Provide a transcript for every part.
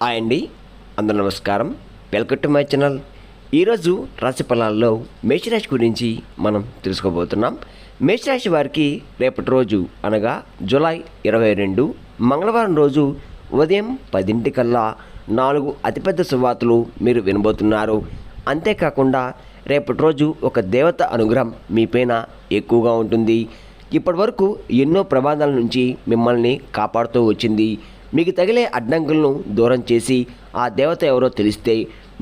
Hi అండి అందరూ నమస్కారం. వెల్కమ్ టు మై ఛానల్ ఈరోజు రాశి ఫలాల్లో మేషరాశి గురించి మనం తెలుసుకోబోతున్నాం. మేషరాశి వారికి రేపటి రోజు అనగా జూలై ఇరవై రెండు మంగళవారం రోజు ఉదయం పదింటికల్లా నాలుగు అతిపెద్ద శుభార్తలు మీరు వినబోతున్నారు. అంతేకాకుండా రేపటి రోజు ఒక దేవత అనుగ్రహం మీపైన ఎక్కువగా ఉంటుంది. ఇప్పటి వరకు ఎన్నో ప్రమాదాల నుంచి మిమ్మల్ని కాపాడుతూ వచ్చింది. మీకు తగిలే అడ్డంకులను దూరం చేసి ఆ దేవత ఎవరో తెలిస్తే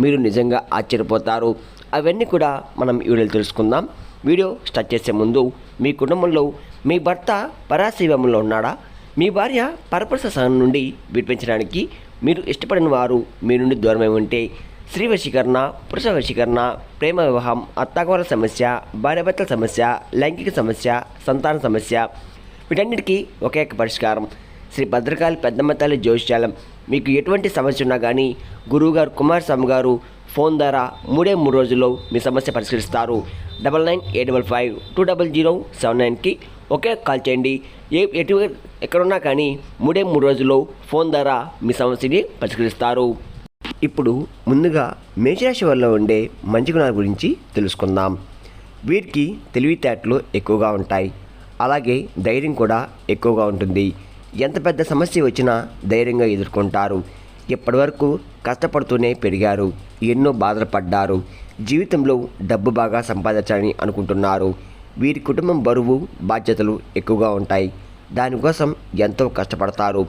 మీరు నిజంగా ఆశ్చర్యపోతారు. అవన్నీ కూడా మనం ఈ వీడియోలో తెలుసుకుందాం. వీడియో స్టార్ట్ చేసే ముందు మీ కుటుంబంలో మీ భర్త పరాశీవంలో ఉన్నాడా? మీ భార్య పరపరస సహనం నుండి విడిపించడానికి మీరు ఇష్టపడిన వారు మీ నుండి దూరమై ఉంటే స్త్రీ వశీకరణ పురుష వశీకరణ ప్రేమ వివాహం అత్తాకోల సమస్య భార్యాభర్తల సమస్య లైంగిక సమస్య సంతాన సమస్య వీటన్నిటికీ ఒకే ఒక పరిష్కారం. శ్రీ భద్రకాళి పెద్దమ్మ తల్లి మీకు ఎటువంటి సమస్య ఉన్నా కానీ గురువుగారు కుమారస్వామి గారు ఫోన్ ద్వారా మూడే మూడు రోజుల్లో మీ సమస్య పరిష్కరిస్తారు. Double nine eight double five two double zero seven నైన్కి ఒకే కాల్ చేయండి. ఏ ఎటు ఎక్కడున్నా కానీ మూడే మూడు రోజుల్లో ఫోన్ ద్వారా మీ సమస్యని పరిష్కరిస్తారు. ఇప్పుడు ముందుగా మేషరాశి వల్ల ఉండే మంచి గుణాల గురించి తెలుసుకుందాం. వీరికి తెలివితేటలు ఎక్కువగా ఉంటాయి. అలాగే ధైర్యం కూడా ఎక్కువగా ఉంటుంది. ఎంత పెద్ద సమస్య వచ్చినా ధైర్యంగా ఎదుర్కొంటారు. ఇప్పటివరకు కష్టపడుతూనే పెరిగారు. ఎన్నో బాధలు పడ్డారు. జీవితంలో డబ్బు బాగా సంపాదించాలని అనుకుంటున్నారు. వీరి కుటుంబం బరువు బాధ్యతలు ఎక్కువగా ఉంటాయి. దానికోసం ఎంతో కష్టపడతారు.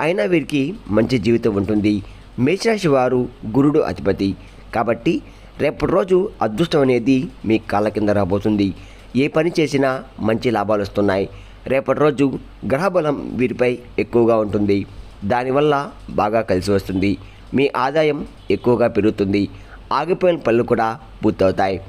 అయినా వీరికి మంచి జీవితం ఉంటుంది. మేషరాశి వారు గురుడు అధిపతి. కాబట్టి రేపటి రోజు అదృష్టం అనేది మీ కాళ్ళ కింద రాబోతుంది. ఏ పని చేసినా మంచి లాభాలు వస్తున్నాయి. రేపటి రోజు గ్రహబలం వీరిపై ఎక్కువగా ఉంటుంది. దానివల్ల బాగా కలిసి వస్తుంది. మీ ఆదాయం ఎక్కువగా పెరుగుతుంది. ఆగిపోయిన పనులు కూడా పూర్తవుతాయి.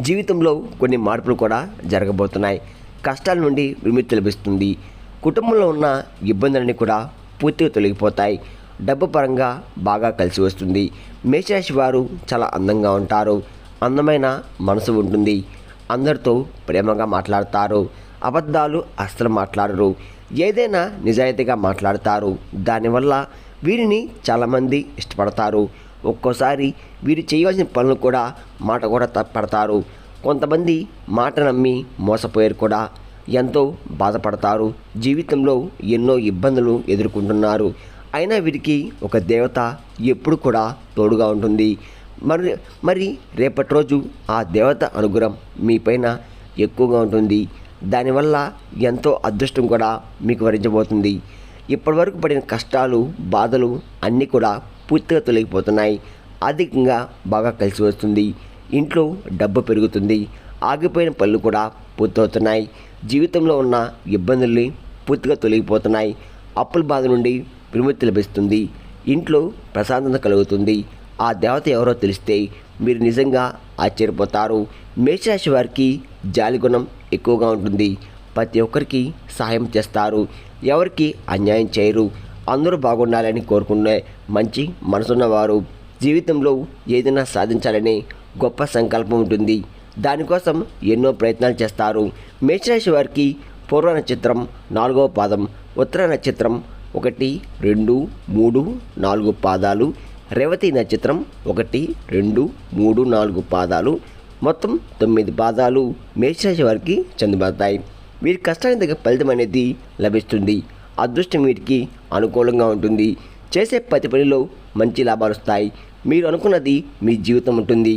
జీవితంలో కొన్ని మార్పులు కూడా జరగబోతున్నాయి. కష్టాల నుండి విముక్తి లభిస్తుంది. కుటుంబంలో ఉన్న ఇబ్బందులన్నీ కూడా పూర్తిగా తొలగిపోతాయి. డబ్బు పరంగా బాగా కలిసి వస్తుంది. మేషరాశి వారు చాలా అందంగా ఉంటారు. అందమైన మనసు ఉంటుంది. అందరితో ప్రేమగా మాట్లాడతారు. అబద్ధాలు అస్సలు మాట్లాడరు. ఏదైనా నిజాయితీగా మాట్లాడతారు. దానివల్ల వీరిని చాలామంది ఇష్టపడతారు. ఒక్కోసారి వీరు చేయవలసిన పనులు కూడా మాట కూడా తప్పడతారు కొంతమంది మాట నమ్మి మోసపోయారు కూడా. ఎంతో బాధపడతారు. జీవితంలో ఎన్నో ఇబ్బందులు ఎదుర్కొంటున్నారు. అయినా వీరికి ఒక దేవత ఎప్పుడు కూడా తోడుగా ఉంటుంది. మరి మరి రేపటి రోజు ఆ దేవత అనుగ్రహం మీపైన ఎక్కువగా ఉంటుంది. దానివల్ల ఎంతో అదృష్టం కూడా మీకు వరించబోతుంది. ఇప్పటివరకు పడిన కష్టాలు బాధలు అన్నీ కూడా పూర్తిగా తొలగిపోతున్నాయి. ఆర్థికంగా బాగా కలిసి వస్తుంది. ఇంట్లో డబ్బు పెరుగుతుంది. ఆగిపోయిన పనులు కూడా పూర్తవుతున్నాయి. జీవితంలో ఉన్న ఇబ్బందుల్ని పూర్తిగా తొలగిపోతున్నాయి. అప్పుల బాధ నుండి విముక్తి లభిస్తుంది. ఇంట్లో ప్రశాంతత కలుగుతుంది. ఆ దేవత ఎవరో తెలిస్తే మీరు నిజంగా ఆశ్చర్యపోతారు. మేషరాశి వారికి జాలిగుణం ఎక్కువగా ఉంటుంది. ప్రతి ఒక్కరికి సహాయం చేస్తారు. ఎవరికి అన్యాయం చేయరు. అందరూ బాగుండాలని కోరుకునే మంచి మనసున్నవారు. జీవితంలో ఏదైనా సాధించాలనే గొప్ప సంకల్పం ఉంటుంది. దానికోసం ఎన్నో ప్రయత్నాలు చేస్తారు. మేషరాశి వారికి పూర్వ నక్షత్రం నాలుగవ పాదం ఉత్తర నక్షత్రం ఒకటి రెండు మూడు నాలుగు పాదాలు రేవతి నక్షత్రం ఒకటి రెండు మూడు నాలుగు పాదాలు మొత్తం తొమ్మిది పాదాలు మేషరాశి వారికి చెందబడతాయి. వీరి కష్టానికి తగ్గ ఫలితం అనేది లభిస్తుంది. అదృష్టం వీరికి అనుకూలంగా ఉంటుంది. చేసే ప్రతి పనిలో మంచి లాభాలు వస్తాయి. మీరు అనుకున్నది మీ జీవితం ఉంటుంది.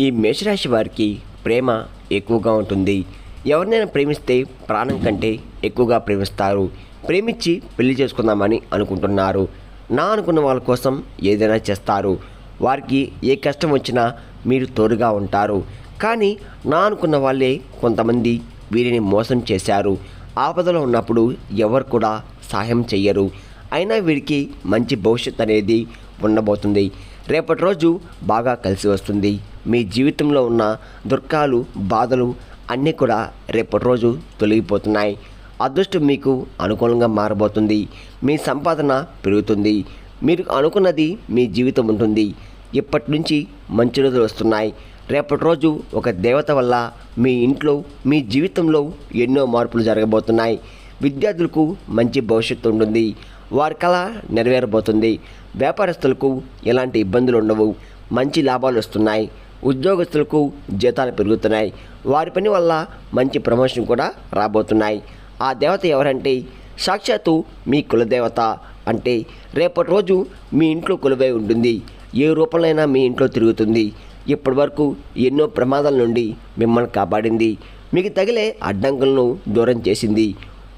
ఈ మేషరాశి వారికి ప్రేమ ఎక్కువగా ఉంటుంది. ఎవరినైనా ప్రేమిస్తే ప్రాణం కంటే ఎక్కువగా ప్రేమిస్తారు. ప్రేమించి పెళ్ళి చేసుకుందామని అనుకుంటున్నారు. నా అనుకున్న వాళ్ళ కోసం ఏదైనా చేస్తారు. వారికి ఏ కష్టం వచ్చినా మీరు తోడుగా ఉంటారు. కానీ నా అనుకున్న వాళ్ళే కొంతమంది వీరిని మోసం చేశారు. ఆపదలో ఉన్నప్పుడు ఎవరు కూడా సహాయం చెయ్యరు. అయినా వీరికి మంచి భవిష్యత్ అనేది ఉండబోతుంది. రేపటి రోజు బాగా కలిసి వస్తుంది. మీ జీవితంలో ఉన్న దుఃఖాలు బాధలు అన్నీ కూడా రేపటి రోజు తొలగిపోతున్నాయి. అదృష్టం మీకు అనుకూలంగా మారబోతుంది. మీ సంపాదన పెరుగుతుంది. మీరు అనుకున్నది మీ జీవితం ఉంటుంది. ఇప్పటి నుంచి మంచి రోజులు వస్తున్నాయి. రేపటి రోజు ఒక దేవత వల్ల మీ ఇంట్లో మీ జీవితంలో ఎన్నో మార్పులు జరగబోతున్నాయి. విద్యార్థులకు మంచి భవిష్యత్తు ఉంటుంది. వారి కళ నెరవేరబోతుంది. వ్యాపారస్తులకు ఎలాంటి ఇబ్బందులు ఉండవు. మంచి లాభాలు వస్తున్నాయి. ఉద్యోగస్తులకు జీతాలు పెరుగుతున్నాయి. వారి పని వల్ల మంచి ప్రమోషన్ కూడా రాబోతున్నాయి. ఆ దేవత ఎవరంటే సాక్షాత్తు మీ కులదేవత అంటే రేపటి రోజు మీ ఇంట్లో కొలువై ఉంటుంది. ఏ రూపంలోనైనా మీ ఇంట్లో తిరుగుతుంది. ఇప్పటి వరకు ఎన్నో ప్రమాదాల నుండి మిమ్మల్ని కాపాడింది. మీకు తగిలే అడ్డంకులను దూరం చేసింది.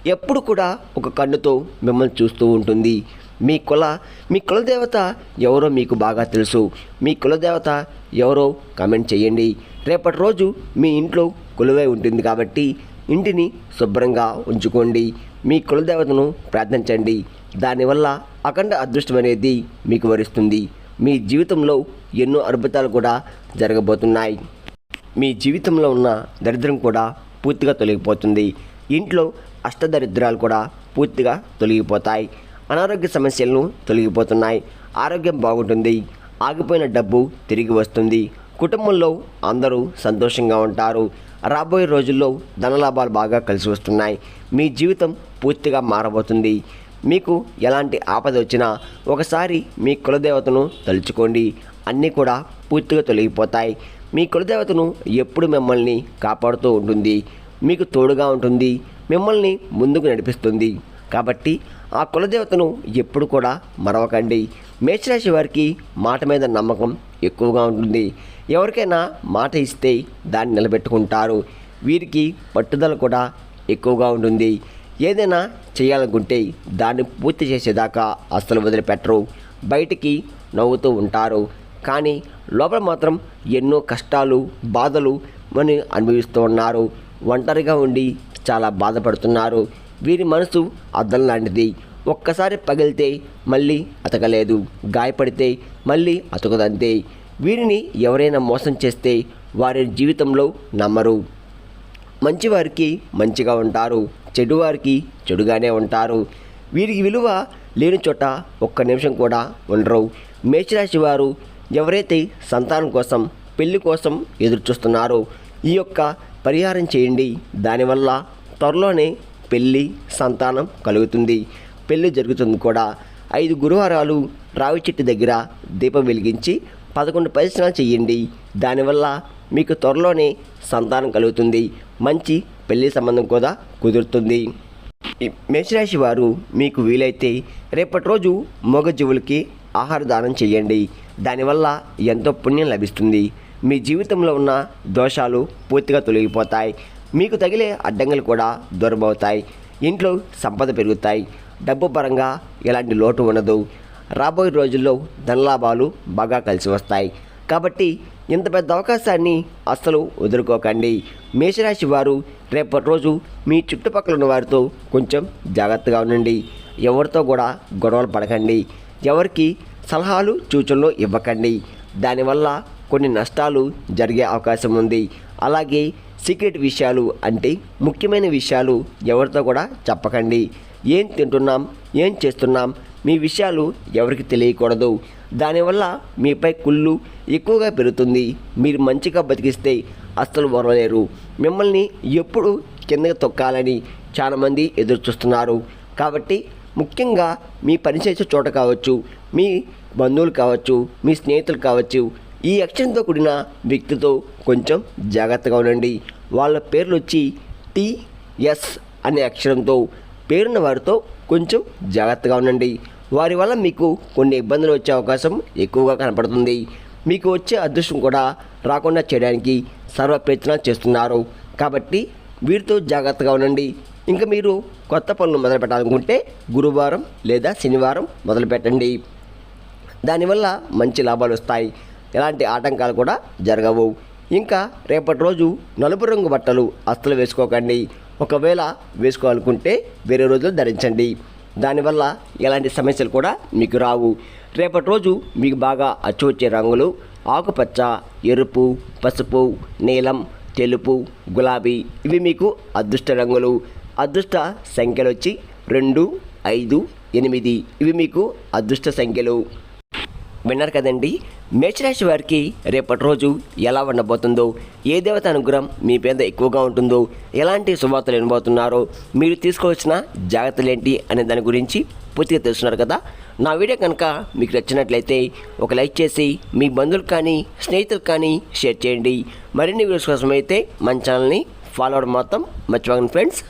ఎప్పుడు కూడా ఒక కన్నుతో మిమ్మల్ని చూస్తూ ఉంటుంది. మీ కుల మీ కులదేవత ఎవరో మీకు బాగా తెలుసు. మీ కులదేవత ఎవరో కామెంట్ చేయండి. రేపటి రోజు మీ ఇంట్లో కొలువై ఉంటుంది కాబట్టి ఇంటిని శుభ్రంగా ఉంచుకోండి. మీ కులదేవతను ప్రార్థించండి. దానివల్ల అఖండ అదృష్టం అనేది మీకు వరిస్తుంది. మీ జీవితంలో ఎన్నో అద్భుతాలు కూడా జరగబోతున్నాయి. మీ జీవితంలో ఉన్న దరిద్రం కూడా పూర్తిగా తొలగిపోతుంది. ఇంట్లో అష్టదరిద్రాలు కూడా పూర్తిగా తొలగిపోతాయి. అనారోగ్య సమస్యలను తొలగిపోతున్నాయి. ఆరోగ్యం బాగుంటుంది. ఆగిపోయిన డబ్బు తిరిగి వస్తుంది. కుటుంబంలో అందరూ సంతోషంగా ఉంటారు. రాబోయే రోజుల్లో ధనలాభాలు బాగా కలిసి వస్తున్నాయి. మీ జీవితం పూర్తిగా మారబోతుంది. మీకు ఎలాంటి ఆపద వచ్చినా ఒకసారి మీ కులదేవతను తలుచుకోండి. అన్నీ కూడా పూర్తిగా తొలగిపోతాయి. మీ కులదేవతను ఎప్పుడు మిమ్మల్ని కాపాడుతూ ఉంటుంది. మీకు తోడుగా ఉంటుంది. మిమ్మల్ని ముందుకు నడిపిస్తుంది. కాబట్టి ఆ కులదేవతను ఎప్పుడు కూడా మరవకండి. మేషరాశి వారికి మాట మీద నమ్మకం ఎక్కువగా ఉంటుంది. ఎవరికైనా మాట ఇస్తే దాన్ని నిలబెట్టుకుంటారు. వీరికి పట్టుదల కూడా ఎక్కువగా ఉంటుంది. ఏదైనా చేయాలనుకుంటే దాన్ని పూర్తి చేసేదాకా అస్సలు వదిలిపెట్టరు. బయటికి నవ్వుతూ ఉంటారు. కానీ లోపల మాత్రం ఎన్నో కష్టాలు బాధలు మని అనుభవిస్తూ ఉన్నారు. ఒంటరిగా ఉండి చాలా బాధపడుతున్నారు. వీరి మనసు అద్దం లాంటిది. ఒక్కసారి పగిలితే మళ్ళీ అతకలేదు. గాయపడితే మళ్ళీ అతకదంతే. వీరిని ఎవరైనా మోసం చేస్తే వారి జీవితంలో నమ్మరు. మంచివారికి మంచిగా ఉంటారు. చెడువారికి చెడుగానే ఉంటారు. వీరికి విలువ లేని చోట ఒక్క నిమిషం కూడా ఉండరు. మేషరాశి వారు ఎవరైతే సంతానం కోసం పెళ్ళి కోసం ఎదురు చూస్తున్నారో ఈ యొక్క పరిహారం చేయండి. దానివల్ల త్వరలోనే పెళ్ళి సంతానం కలుగుతుంది. పెళ్ళి జరుగుతుంది కూడా. ఐదు గురువారాలు రావి చెట్టు దగ్గర దీపం వెలిగించి పదకొండు పరిశ్రమలు చేయండి. దానివల్ల మీకు త్వరలోనే సంతానం కలుగుతుంది. మంచి పెళ్ళి సంబంధం కూడా కుదురుతుంది. మేషరాశి వారు మీకు వీలైతే రేపటి రోజు మొగజీవులకి ఆహార దానం చేయండి. దానివల్ల ఎంతో పుణ్యం లభిస్తుంది. మీ జీవితంలో ఉన్న దోషాలు పూర్తిగా తొలగిపోతాయి. మీకు తగిలే అడ్డంకులు కూడా దూరమవుతాయి. ఇంట్లో సంపద పెరుగుతాయి. డబ్బు పరంగా ఎలాంటి లోటు ఉండదు. రాబోయే రోజుల్లో ధనలాభాలు బాగా కలిసి వస్తాయి. కాబట్టి ఇంత పెద్ద అవకాశాన్ని అస్సలు వదులుకోకండి. మేషరాశి వారు రేపటి రోజు మీ చుట్టుపక్కల ఉన్న వారితో కొంచెం జాగ్రత్తగా ఉండండి. ఎవరితో కూడా గొడవలు పడకండి. ఎవరికి సలహాలు సూచనలు ఇవ్వకండి. దానివల్ల కొన్ని నష్టాలు జరిగే అవకాశం ఉంది. అలాగే సీక్రెట్ విషయాలు అంటే ముఖ్యమైన విషయాలు ఎవరితో కూడా చెప్పకండి. ఏం తింటున్నాం? ఏం చేస్తున్నాం? మీ విషయాలు ఎవరికి తెలియకూడదు. దానివల్ల మీపై కుళ్ళు ఎక్కువగా పెరుగుతుంది. మీరు మంచిగా బతికిస్తే అస్సలు వరలేరు మిమ్మల్ని ఎప్పుడు కిందకి తొక్కాలని చాలామంది ఎదురు చూస్తున్నారు కాబట్టి ముఖ్యంగా మీ పనిచేసే చోట కావచ్చు మీ బంధువులు కావచ్చు మీ స్నేహితులు కావచ్చు ఈ అక్షరంతో కూడిన వ్యక్తితో కొంచెం జాగ్రత్తగా ఉండండి. వాళ్ళ పేర్లు వచ్చి టిఎస్ అనే అక్షరంతో పేరున్న వారితో కొంచెం జాగ్రత్తగా ఉండండి. వారి వల్ల మీకు కొన్ని ఇబ్బందులు వచ్చే అవకాశం ఎక్కువగా కనపడుతుంది. మీకు వచ్చే అదృష్టం కూడా రాకుండా చేయడానికి సర్వ ప్రయత్నాలు చేస్తున్నారు. కాబట్టి వీరితో జాగ్రత్తగా ఉండండి. ఇంకా మీరు కొత్త పనులు మొదలు పెట్టాలనుకుంటే గురువారం లేదా శనివారం మొదలు పెట్టండి. దానివల్ల మంచి లాభాలు వస్తాయి. ఎలాంటి ఆటంకాలు కూడా జరగవు. ఇంకా రేపటి రోజు నలుపు రంగు బట్టలు అస్సలు వేసుకోకండి. ఒకవేళ వేసుకోవాలనుకుంటే వేరే రోజులు ధరించండి. దానివల్ల ఎలాంటి సమస్యలు కూడా మీకు రావు. రేపటి రోజు మీకు బాగా అచ్చు వచ్చే రంగులు ఆకుపచ్చ ఎరుపు పసుపు నీలం తెలుపు గులాబీ ఇవి మీకు అదృష్ట రంగులు. అదృష్ట సంఖ్యలు వచ్చి రెండు ఐదు ఎనిమిది ఇవి మీకు అదృష్ట సంఖ్యలు. విన్నారు కదండి. మేషరాశి వారికి రేపటి రోజు ఎలా ఉండబోతుందో ఏ దేవత అనుగ్రహం మీ పేద ఎక్కువగా ఉంటుందో ఎలాంటి శుభార్తలు వినబోతున్నారో మీరు తీసుకోవాల్సిన జాగ్రత్తలు ఏంటి అనే దాని గురించి పూర్తిగా తెలుసున్నారు కదా. నా వీడియో కనుక మీకు నచ్చినట్లయితే ఒక లైక్ చేసి మీ బంధువులు కానీ స్నేహితులకు కానీ షేర్ చేయండి. మరిన్ని వీడియోస్ కోసం అయితే మన ఛానల్ని ఫాలో అవడం మాత్రం మర్చిపోకండి ఫ్రెండ్స్.